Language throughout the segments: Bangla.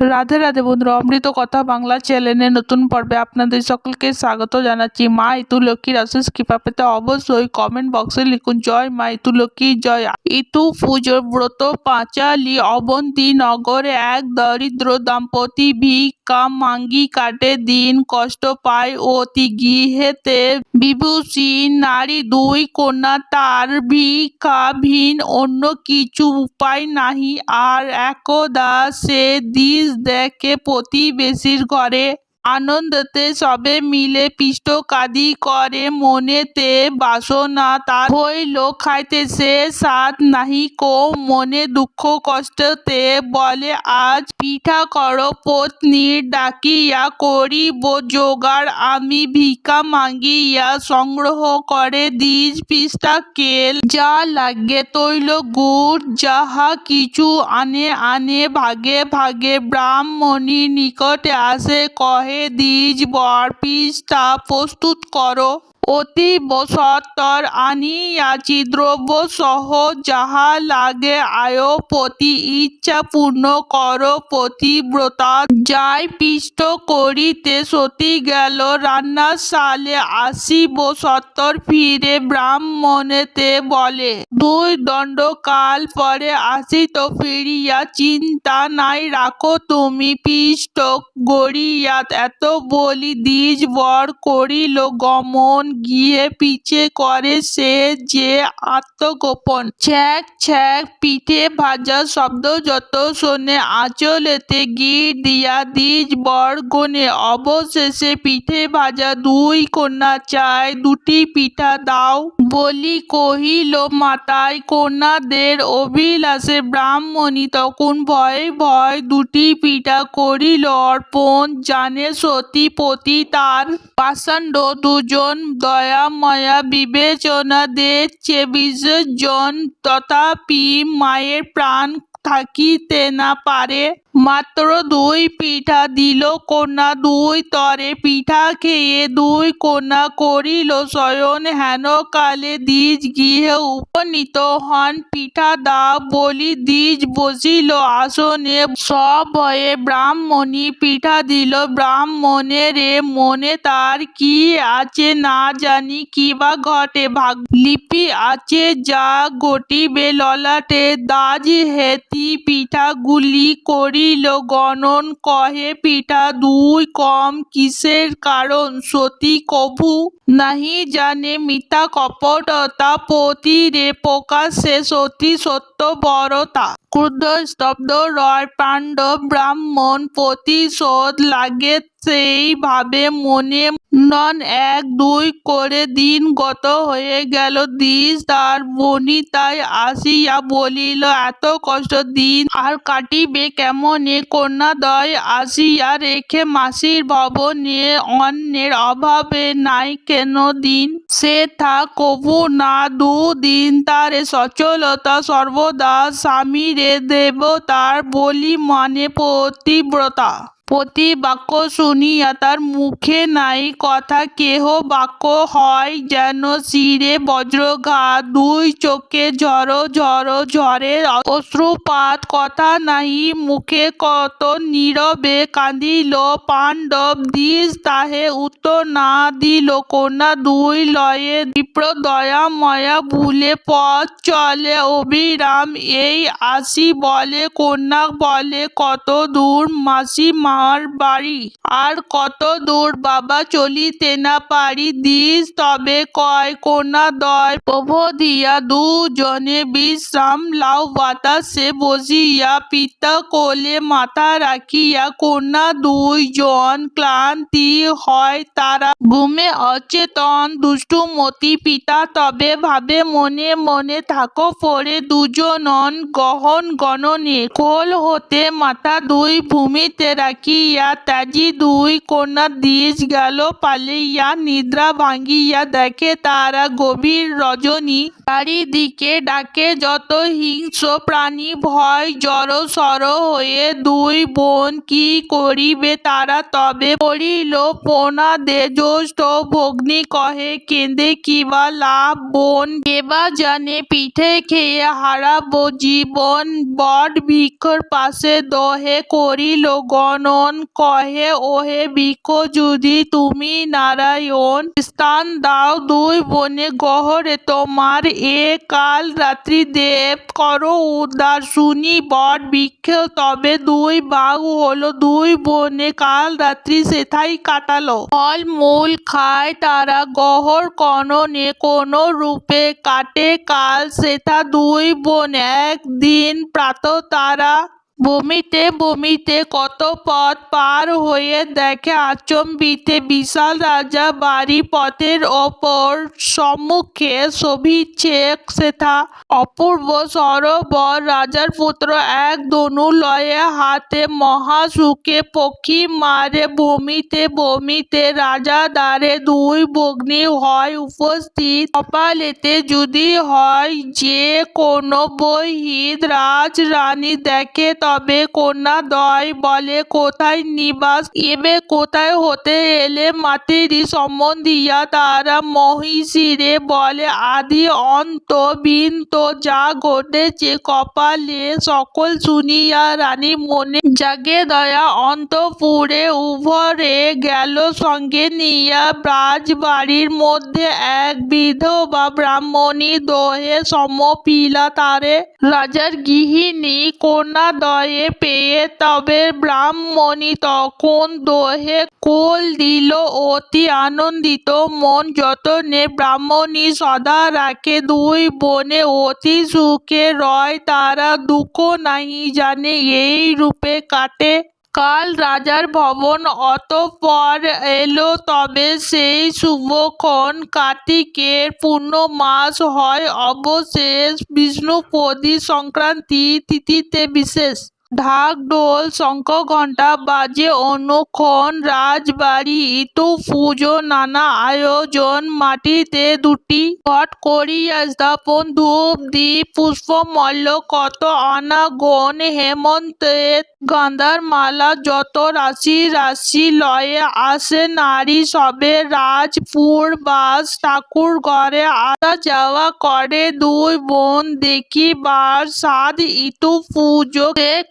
রাধে রাধে বন্ধুরা, অমৃত কথা বাংলা চ্যানেলের নতুন পর্বে আপনাদের সকলকে স্বাগত জানাচ্ছি। মা ইতু লক্ষ্মীর আশিস কৃপা পেতে অবশ্যই কমেন্ট বক্সে লিখুন, জয় মা ইতু লক্ষ্মী, জয় ইতু পুজোর ব্রত পাঁচালি, অবন্তী নগরে এক দরিদ্র দম্পতি ভিক্ষা মাঙ্গি কাটে, দিন কষ্ট পায় অতি গৃহেতে। বিভূষী নারী দুই কন্যা, তার ভিক্ষা ভিন, অন্য কিছু উপায় নাহি। আর একদা সে দিস দেখে প্রতিবেশীর ঘরে আনন্দতে সবে মিলে পিষ্টকাদি করে মনেতে বাসনা তার। হইল খাইতে সে সাত নাহি কো, মনে দুঃখ কষ্টতে বলে, আজ পিঠা কর পত্নী, ডাকিয়া করিব জোগাড়। আমি ভিক্ষা মাগিয়া সংগ্রহ করে দিজ পিষ্ঠা কেল। যা লাগে তৈল গুড়, যাহা কিছু আনে আনে ভাগে ভাগে ব্রাহ্মণী নিকটে আসে, কহে দ্বিজ বর পিষ্ঠা প্রস্তুত করো। অতি সত্তর আনিয়াছি, দ্রব্য সহ যাহা লাগে আয় পতি ইচ্ছা পূর্ণ কর পতিব্রতা। যাই পিষ্ট করিতে সতী গেল রান্নার সালে আসিব সত্তর ফিরে ব্রাহ্মণেতে বলে। দুই দণ্ড কাল পরে আসিত ফিরিয়া, চিন্তা নাই, রাখো তুমি পিষ্ট গড়িয়া এত বলি দ্বিজ বর করিল গমন গিয়ে পিছে করে সে যে আত্মগোপন। ছ্যাক ছ্যাক, পিঠে ভাজা শব্দ যত শোনে, আঁচলেতে গিট দিয়া দিজ বর গনে। অবশেষে পিঠে ভাজা দুই কন্যা চায় দুটি পিঠা দাও বলি কহিল মাতায় কন্যাদের অভিলাষে ব্রাহ্মণী তখন ভয়ে ভয় দুটি পিঠা করিল অর্পণ। জানে সতীপতি তার পাষাণ্ড দুজন দয়া মায়া বিবেচনা দেখছে বিসর্জন তথাপি মায়ের প্রাণ থাকিতে না পারে। মাত্র দুই পিঠা দিল কন্যা, দুই তরে পিঠা খেয়ে দুই কন্যা করিল শয়ন। হেন কালে দ্বিজ গৃহে উপনীত হন। পিঠা দা বলি দ্বিজ বসিল আসনে। সভয়ে ব্রাহ্মণী পিঠা দিল। ব্রাহ্মণের মনে তার কি আছে না জানি, কি বা ঘটে? ভাগ লিপি আছে যা ঘটিবে ললাটে। দাজ হেতি পিঠাগুলি করিল গণন কহে পিঠা দুই কম কিসের কারণ? সতী কভু নাহি জানে মিথ্যা কপটতা পতিরে প্রকাশে সতী সত্য বরতা ক্রুদ্ধ স্তব্ধ রয় পাণ্ডব ব্রাহ্মণ প্রতিশোধ লাগে সেইভাবে মনে নন এক দুই করে দিন গত হয়ে গেল দিস তার বনিতায় আসিয়া বলিল, এত কষ্ট দিন আর কাটিবে কেমনে? কন্যাদয় আসিয়া রেখে মাসির ভবনে অন্যের অভাবে নাই কেন দিন? সে থা কভু না দুদিন তারে সচলতা সর্বদা স্বামীরে দেবতার বলি মানে পতিব্রতা প্রতি বাক্য শুনিয়া তার মুখে নাই কথা, কেহ বাক্য হয় যেন শিরে বজ্রঘাত, দুই চোখে ঝড় ঝড় ঝড়ে অশ্রুপাত, কথা নাই মুখে কত নীরবে কাঁদিল, পাণ্ডব দিস তাহে উত্তর না দিল, কন্যা দুই লয়ে বিপ্র দয়া ময়া ভুলে পথ চলে অবিরাম এই আসি বলে, কন্যা বলে, কত দূর মাসি মার বাড়ি। আর কত দূর বাবা চলিতে না পারি, দিস তবে কয় কন্যা দয়। প্রবোধিয়া দুজনে বিশ্রাম লাউ বাতাসে বসিয়া পিতা কোলে মাথা রাখিয়া কন্যা দুইজন ক্লান্তি হয় তারা। ঘুমে অচেতন দুষ্টুমতি পিতা, তবে ভাবে মনে মনে থাকো পড়ে দুজনন গহন গণনে। কোল হতে মাথা দুই ভূমিতে রাখি। ডাকিয়া ত্যাজি দুই কন্যা দিস গেল, পালিয়া নিদ্রা ভাঙ্গিয়া দেখে তারা গভীর রজনী চারিদিকে ডাকে, যত হিংস্র প্রাণী ভয়, জড় সর হয়ে দুই বোন কি করিবে তারা তবে? পড়িল পোনা দে ভগ্নি কহে, কেঁদে কিবা লাভ বোন? কেবা জানে, পিঠে খেয়ে হারাবো জীবন। বট বৃক্ষর পাশে দহে করিল গণন কহে, ওহে বৃক্ষ যদি তুমি নারায়ণ, স্থান দাও দুই বনে গহরে। তোমার এ কাল রাত্রি দেব করো উদ্ধার। শুনি বট বৃক্ষ তবে দুই বাঘ হলো দুই বনে। কাল রাত্রি সেথাই কাটালো। ফল, মূল খায় তারা। গহর কননে কোন রূপে কাটে। কাল সেথা দুই বোন। একদিন প্রাত তারা বমিতে বমিতে কত পথ পার হয়ে দেখে আচম্বিতে বিশাল রাজা বাড়ি পথের ওপর সম্মুখে শোভিচ্ছে সেথা। অপূর্ব সরোবর, রাজার পুত্র এক ধনু লয়ে হাতে মহাসুখে পক্ষী মারে বমিতে বমিতে রাজা দ্বারে দুই ভগ্নি হয় উপস্থিত। কপালেতে যদি হয় যে কোনো বহিত রাজ রানী দেখে তবে কন্যা দয় বলে কোথায় নিবাস, এবে কোথায় হতে এলে মাতেরি সম্বন্ধিয়া তারা মহিষীরে বলে, আদি অন্ত বিন্ত যা ঘটেছে, কপালে সকল শুনিয়া রানী মনে জাগে দয়া, অন্তপুরে উভরে গেল সঙ্গে নিয়া রাজবাড়ির মধ্যে এক বিধবা ব্রাহ্মণী দোহে সমপিলা তারে, রাজার গৃহিণী কন্যা দয়ে পেয়ে তবে ব্রাহ্মণী তখন দোহে কোল দিল। অতি আনন্দিত মন যতনে ব্রাহ্মণী সদা রাখে দুই বনে, অতি সুখে রয় তারা দুঃখ নাহি জানে। এই রূপে কাটে কাল রাজার ভবন অতঃপর এলো, তবে সেই শুভক্ষণ কার্তিকের পূর্ণ মাস হয়। অবশেষ বিষ্ণুপদী সংক্রান্তি তিথিতে বিশেষ। ঢাক, ঢোল, শঙ্খ, ঘণ্টা, বাজে, অনুক্ষণ, রাজবাড়ি, ইতু, পুজো, নানা আয়োজন, মাটিতে দুটি ঘট করিয়া স্থাপন, ধূপ দ্বীপ পুষ্পমল্ল কত অনাগণ হেমন্তের গাঁদার মালা যত রাশি রাশি লয়ে আসে, নারী সবে রাজপুর বাস, ঠাকুর ঘরে আসা যাওয়া করে। দুই বোন দেখিবার সাদ ইতু পুজো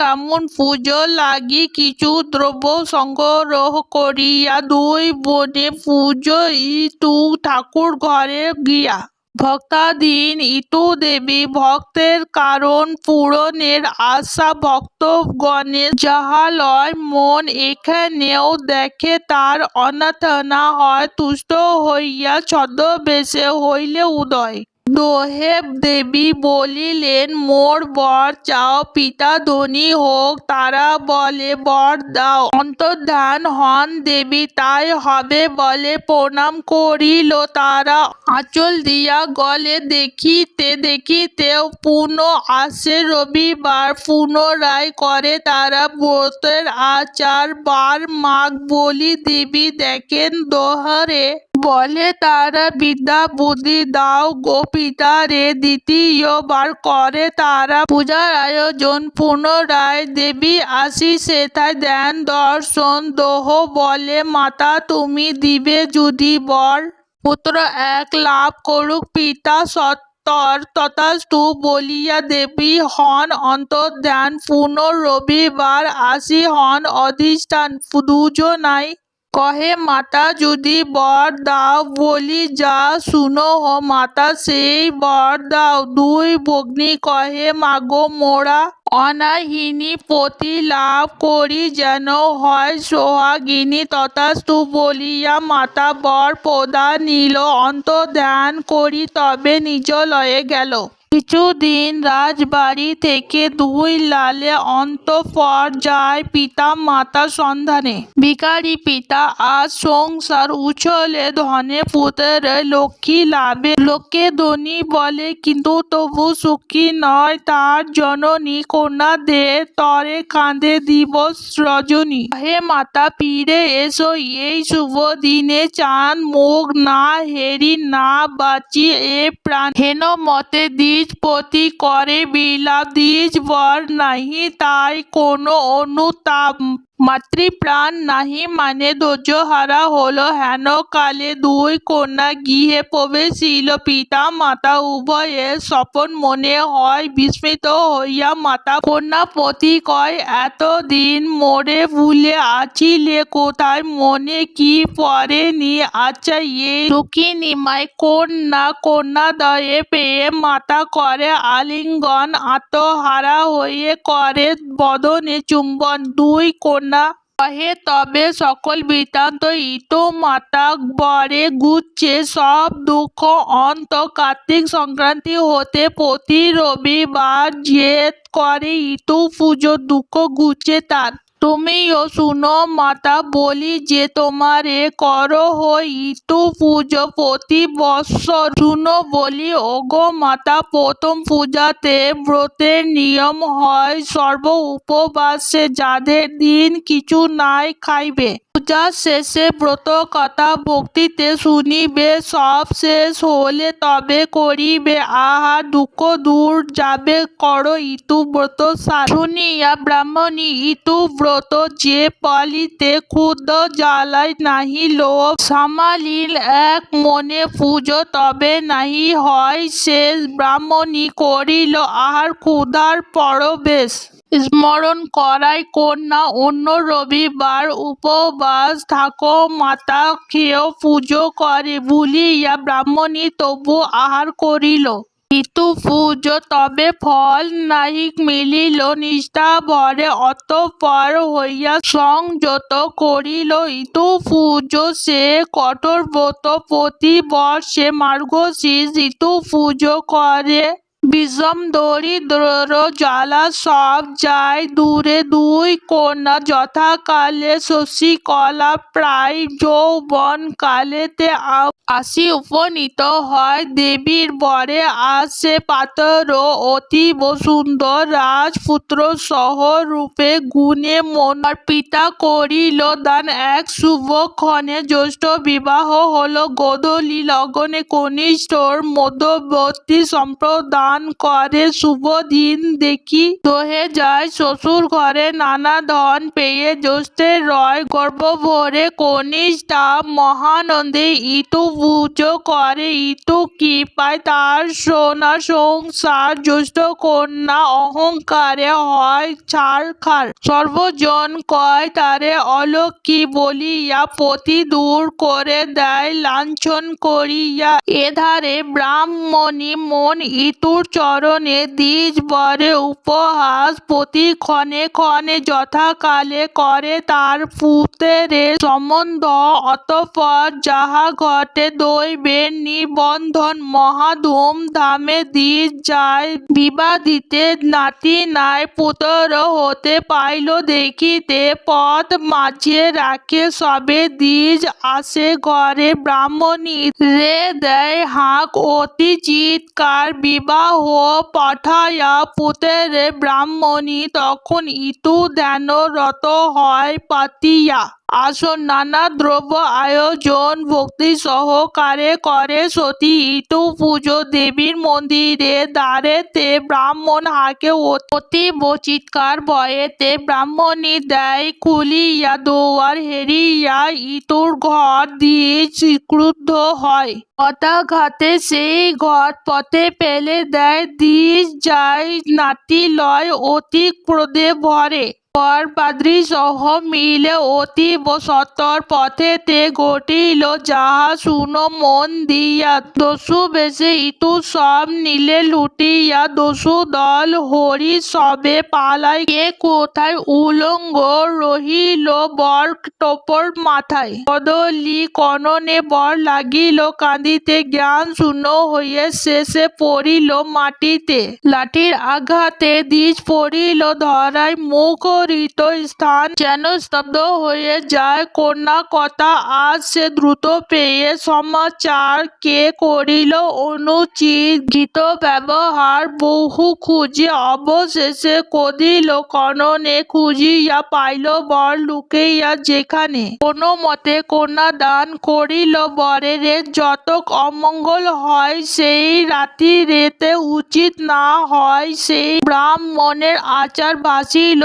কেমন পুজো লাগি, কিছু দ্রব্য সংগ্রহ করিয়া। দুই বোনে পুজো, ইতু ঠাকুর ঘরে গিয়া ভক্তাধীন ইতু দেবী ভক্তের কারণ পূরণের আশা ভক্তগণের যাহা লয় মন এখানেও দেখে তার অনাথনা হয়, তুষ্ট হইয়া ছদ্মবেশে হইলে উদয়। দোহে দেবী বলিলেন, মোর বর চাও, পিতা ধনী হোক, তারা বলে, বর দাও। অন্তর্ধান হন দেবী, তাই হবে বলে প্রণাম করিল তারা। আঁচল দিয়া গলে দেখিতে দেখিতে পুনঃ আসে রবিবার। পুনরায় করে তারা ব্রতের আচার বার মাঘ বলি দেবী দেখেন দোহারে বলে, তারা বিদ্যা বুদ্ধি দাও গো পিতা রে দ্বিতীয়বার করে তারা পূজার আয়োজন। পুনরায় দেবী আসি, সেথায় দেন দর্শন, দোহ বলে, মাতা, তুমি দিবে যদি বর। পুত্র, এক লাভ করুক, পিতা সত্তর তথাস্তু বলিয়া দেবী হন অন্তর্ধান পুনঃ রবিবার আসি, হন অধিষ্ঠান। দুজনাই কহে, মাতা, যদি বর দাও বলি যা শুনো হো, মাতা, সেই বর দাও। দুই ভগ্নী কহে, মাগো মোরা অনাহিনী পতি লাভ করি যেন হয় সোহাগিনী। তথাস্তু বলিয়া মাতা বর প্রদান নিল, অন্তর্ধান করি তবে নিজ লয়ে গেল। কিছুদিন রাজবাড়ি থেকে দুই লালে অন্তঃপর যায় পিতা মাতা সন্ধানে। ভিকারি পিতা আজ সংসার উছলে ধনে পুত্র লক্ষ্মী লাভে। লোকে ধনী বলে, কিন্তু তবু সুখী নয়, তার জননী কন্যাদের তরে কাঁদে দিবস রজনী। হে মাতা ফিরে এসো, এই শুভ দিনে চাঁদ মুখ না হেরি, না বাঁচি এ প্রাণ। হেন মতে দ্বিজ পতি করে বিলাপ দ্বিজ বর নাহি, তাই কোনো অনুতাপ মাতৃপ্রাণ নাহি মানে ধৈর্য হারা হলো। হেন কালে দুই কন্যা গৃহে প্রবেশিল, পিতা, মাতা, উভয়ে স্বপন মনে হয় বিস্মিত হইয়া মাতা কন্যা পতি কয়, এতদিন মোরে ভুলে আছিলে কোথায়, মনে কি পড়েনি? আচ্ছা এই দুঃখী নিমায় কন্যা কন্যাদয়ে পেয়ে মাতা করে আলিঙ্গন, আত্মহারা হয়ে করে বদনে চুম্বন। দুই কন্যা কহে, তবে সকল বৃত্তান্ত ইতো মাতা বরে গুচ্ছে। সব দুঃখ অন্ত কার্তিক সংক্রান্তি হতে প্রতি রবিবার যে করে ইতু পুজো, দুঃখ গুচ্ছে তার। তুমিও শুনো, মাতা, বলি যে তোমারে করো হই ইতু পুজো প্রতি বৎসর। শুনো, বলি, ওগো মাতা, প্রথম পূজাতে ব্রতের নিয়ম হয় সর্ব উপবাসে যাদের দিন কিছু নাই খাইবে। পূজা শেষে ব্রত, কথা, ভক্তিতে শুনিবে, সব শেষ হলে তবে করিবে। আহা, দুঃখ দূর যাবে, করো ইতু ব্রত শুনিয়া ব্রাহ্মণী, ইতু ব্রত যে পালিতে ক্ষুদ্র জ্বালায় নাহি লোভ সামালিল এক মনে পুজো তবে নাহি হয়। শেষ ব্রাহ্মণী করিল আহার ক্ষুধার পরবেশ। স্মরণ করাই কন্যা, অন্য রবিবার উপবাস থাকো, মাতা খেয়েও পুজো করে, ভুলিয়া ব্রাহ্মণী তবু আহার করিল। পুজো তবে ফল নাহি মিলিল, নিষ্ঠা ভরে অতঃপর হইয়া সংযত করিল। ইতু পুজো সে কঠোর ব্রত, প্রতি বর্ষে মার্গশীর্ষ পুজো করে। বিষম দরিদ্র জ্বালা সব যায় দূরে দুই কন্যা যথাকালে শশীকলা প্রায় যৌবন কালেতে আসি উপনীত হয়। দেবীর বরে আসে পাতর অতীব সুন্দর রাজপুত্র সহ রূপে গুণে মনার পিতা করিল দান এক শুভ ক্ষণে। জ্যৈষ্ঠ বিবাহ হল গোধূলি। লগনে কনিষ্ঠর মধ্যবর্তী সম্প্রদান করে, শুভ দিন দেখি। দহে যায় শ্বশুর ঘরে, নানা ধন পেয়ে জ্যৈষ্ঠের রয় গর্ব ভরে কনিষ্ঠা মহানন্দে ইতু পুজো করে ইতু কি পায় তার সোনা সংসার, জ্যৈষ্ঠ কন্যা অহংকারে হয় ছাড়খার সর্বজন কয় তারে অলক্ষী বলিয়া পতি দূর করে দেয়, লাঞ্ছন করিয়া এধারে ব্রাহ্মণী মন ইতুর চরণে দ্বিজ বরে উপহাস প্রতি ক্ষণে ক্ষণে যথাকালে করে তার পুত্রের সম্বন্ধ। অতঃপর যাহা ঘটে দৈবের নিবন্ধন মহাধুম ধামে দ্বিজ যায়। বিবাদিতে নাতি নাই পুত্র হতে পাইল দেখিতে। পথ মাঝে রাখে সবে দ্বিজ আসে ঘরে ব্রাহ্মণী। রে দেয় হাঁক অতি চিৎকার বিবাহ পাঠায়া পুত্রের ব্রাহ্মণী তখন ইতু ধ্যানরত হয় পাতিয়া। আসন, নানা দ্রব্য আয়োজন, ভক্তি সহকারে করে সতী ইটু পুজো দেবীর মন্দিরে। দ্বারেতে ব্রাহ্মণ হাকে অতীব চিৎকার ভয়েতে ব্রাহ্মণী দেয় খুলিয়া দোয়ার হেরিয়া ইতুর ঘর দিয়ে ক্রুদ্ধ হয়। হতাঘাতে সেই ঘর পথে পেলে দেয় দিস যায় নাতি লয় অতি ক্রোধে ভরে। বরপাদ্রী সহ মিলে অতীব সত্তর পথেতে ঘটিল, যাহা শুনো মন দিয়া। দস্যু বেশে ইতু সব নিলে লুটিয়া। দস্যু দল হরি সবে পালাই, কে কোথায় উলঙ্গ রহিল বর টোপর মাথায়। কদলি কননে বর লাগিল, কাঁদিতে জ্ঞান শূন্য হয়ে শেষে পড়িল মাটিতে। লাঠির আঘাতে দ্বিজ পড়িল, ধরায় মুখরিত স্থান যেন স্তব্ধ হয়ে যায়। কন্যা কথা আজ সে দ্রুত পেয়ে সমাচার কে করিল? অনুচিত গীত ব্যবহার বহু খুঁজে অবশেষে কদিল কননে খুঁজিয়া পাইল বর লুকাইয়া যেখানে। কোনো মতে কন্যা দান করিল বরেরে যত অমঙ্গল হয় সেই রাতি রেতে উচিত না হয় সেই ব্রাহ্মণের আচার ভাসিল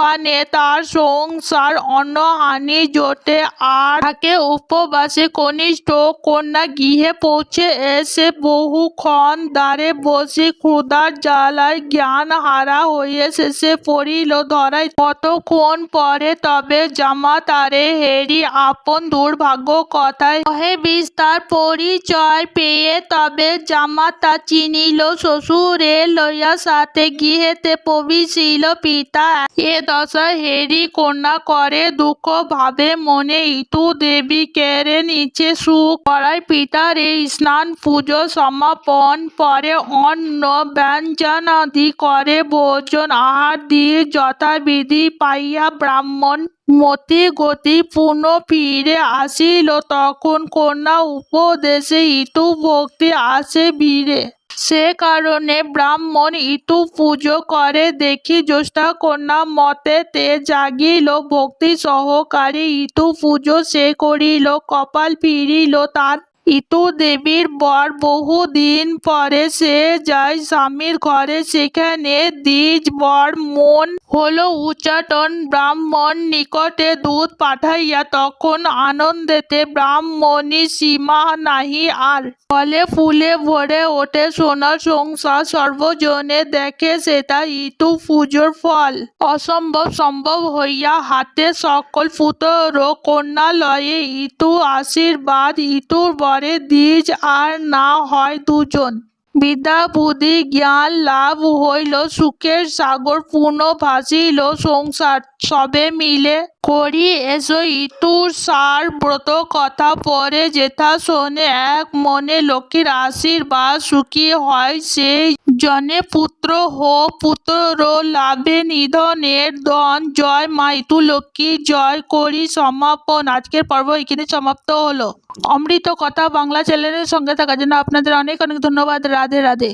তুফানে তার সংসার অন্নহানি জোটে আর থাকে উপবাসে কনিষ্ঠ কন্যা গৃহে পৌঁছে এসে বহুক্ষণ দ্বারে বসে ক্ষুধার জ্বালায় জ্ঞান হারা হয়ে শেষে পড়িল ধরায়। কতক্ষণ পরে তবে জামাতারে হেরি আপন দুর্ভাগ্য কথায় কহে, বিস্তার পরিচয় পেয়ে তবে জামাতা চিনিল, শ্বশুরে লইয়া সাথে গৃহেতে প্রবেশিল পিতা। এ দশা হেরি কন্যা করে দুঃখ ভাবে মনে ইতু দেবী কেড়ে নিচে সুখ করায় পিতার এই স্নান পুজো সমাপন পরে অন্ন ব্যঞ্জনাদি করে ভোজন। আহার দিয়ে যথাবিধি পাইয়া ব্রাহ্মণ মতি গতি পূর্ণ ফিরে আসিল। তখন কন্যা উপদেশে ইতু ভক্তি আসে ভিড়ে। সে কারণে ব্রাহ্মণ ইতু পুজো করে, দেখি জ্যোষ্ঠা কন্যা মতে তে জাগিল, ভক্তি সহকারী ইতু পুজো সে করিল, কপাল ফিরিল, তার ইতু দেবীর বর বহুদিন পরে সে যায় স্বামীর ঘরে। সেখানে দ্বিজ বর মন হলো উচ্চাটন ব্রাহ্মণ নিকটে দুধ পাঠাইয়া তখন আনন্দেতে ব্রাহ্মণী সীমা নাহি আর। ফলে ফুলে ভরে ওঠে সোনার সংসার, সর্বজনে দেখে সেটা ইতু পুজোর ফল। অসম্ভব সম্ভব হইয়া হাতে সকল পুত্র কন্যা লয়ে ইতু আশীর্বাদ, ইতুর বরে দ্বিজ আর না হয় দুজন। বিদ্যা বুদ্ধি জ্ঞান লাভ হইল, সুখের সাগর পূর্ণ ভাসিল, সংসার সবে মিলে করি এসো ইতুর সার ব্রত কথা পরে যেথা শোনে এক মনে লক্ষ্মীর আশীর্বাদ সুখী হয় সেই জনে পুত্র হো পুত্র লাভে নিধনের দন জয় মা ইতু লক্ষ্মী জয় করি সমাপন। আজকের পর্ব এখানে সমাপ্ত হলো। অমৃত কথা বাংলা চ্যানেলের সঙ্গে থাকার জন্য আপনাদের অনেক অনেক ধন্যবাদ। রাধে রাধে।